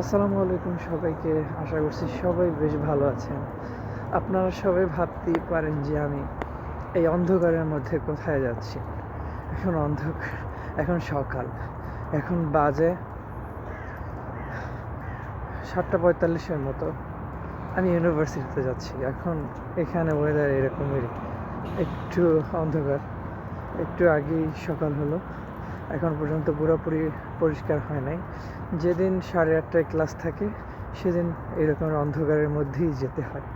আসসালামু আলাইকুম সবাইকে। আশা করছি সবাই বেশ ভালো আছেন। আপনারা সবাই ভাবতেই পারেন যে আমি এই অন্ধকারের মধ্যে কোথায় যাচ্ছি। এখন অন্ধকার এখন সকাল। এখন বাজে সাতটা পঁয়তাল্লিশের মতো। আমি ইউনিভার্সিটিতে যাচ্ছি। এখন এখানে ওয়েদার এরকমেরই একটু অন্ধকার। একটু আগেই সকাল হলো। এখন পর্যন্ত পুরোপুরি পরিষ্কার হয় নাই। যেদিন সাড়ে আটটায় ক্লাস থাকে, সেদিন এরকম অন্ধকারের মধ্যেই যেতে হয়।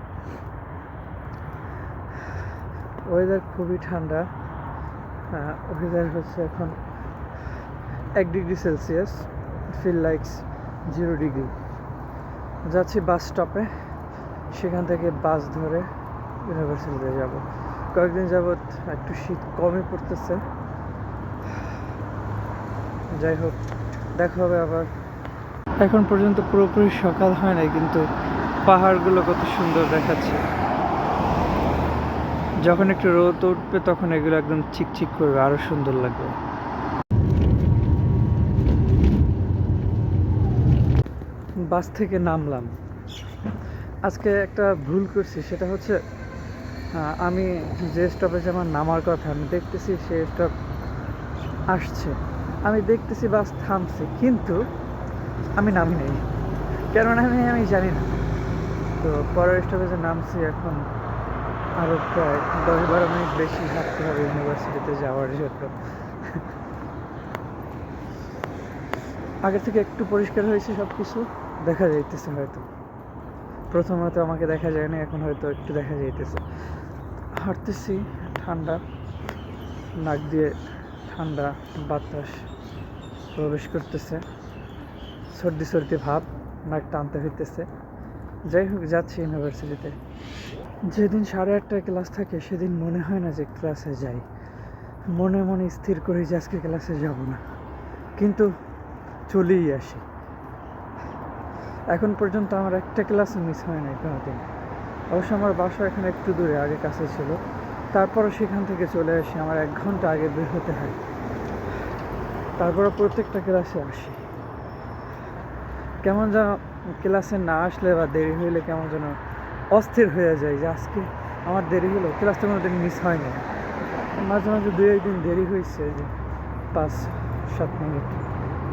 ওয়েদার খুবই ঠান্ডা। ওয়েদার হচ্ছে এখন এক degree Celsius feel likes zero degree যাচ্ছি বাস স্টপে সেখান থেকে বাস ধরে ইউনিভার্সিটিতে যাব। কয়েকদিন যাবৎ একটু শীত কমই পড়তেছে। যাই হোক, দেখা হবে আবার। এখন পর্যন্ত পুরোপুরি সকাল হয় নাই, কিন্তু পাহাড়গুলো কত সুন্দর দেখাচ্ছে। যখন একটু রোদ উঠবে, তখন এগুলো একদম চিকচিক করবে, আরও সুন্দর লাগবে। বাস থেকে নামলাম। আজকে একটা ভুল করছি, সেটা হচ্ছে আমি যে স্টপেজে আমার নামার কথা, আমি দেখতেছি সে স্টপ আসছে। আমি দেখতেছি বাস থামছে, কিন্তু আমি নামি নেই। কেন নামি আমি জানি না। তো পরের স্টপেজে নামছি এখন আরও প্রায় দশ বারো মিনিট বেশি হাঁটতে হবে ইউনিভার্সিটিতে যাওয়ার জন্য। আগে থেকে একটু পরিষ্কার হয়েছে সব কিছু দেখা যাইতেছে হয়তো। প্রথম হয়তো আমাকে দেখা যায়নি, এখন হয়তো একটু দেখা যাইতেছে। হাঁটতেছি, ঠান্ডা, নাক দিয়ে ঠান্ডা, বাতাস প্রবেশ করতেছে। সর্দি সর্দি ভাব, নাক টানতে হইতেছে। যাই হোক, যাচ্ছি ইউনিভার্সিটিতে যেদিন সাড়ে আটটায় ক্লাস থাকে, সেদিন মনে হয় না যে ক্লাসে যাই। মনে মনে স্থির করি যে আজকে ক্লাসে যাব না। কিন্তু চলেই আসি। এখন পর্যন্ত আমার একটা ক্লাস মিস হয় নাই কোনোদিন। অবশ্য আমার বাসা এখানে একটু দূরে, আগে কাছে ছিল। তারপরও সেখান থেকে চলে আসি, আমার এক ঘণ্টা আগে বের হতে হয়। তারপরে প্রত্যেকটা ক্লাসে আসি। কেমন যেন ক্লাসে না আসলে বা দেরি হইলে কেমন যেন অস্থির হয়ে যায় যে আজকে আমার দেরি হলো, ক্লাসটা কোনো দিন মিস হয় না মাঝে মাঝে দু একদিন দেরি হয়েছে যে পাঁচ, সাত মিনিট।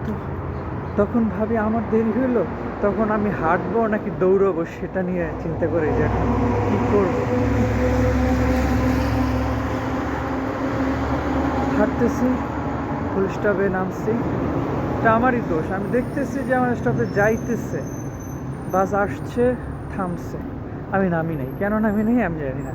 তো তখন ভাবি আমার দেরি হইল, তখন আমি হাঁটবো নাকি দৌড়বো সেটা নিয়ে চিন্তা করি যে এখন কী করব? হাঁটতেছি ফুল স্টপে নামছি। এটা আমারই দোষ। আমি দেখতেছি যে আমার স্টপে যাইতেছে বাস আসছে, থামছে। আমি নামি নাই। কেন নামি নেই আমি জানি না।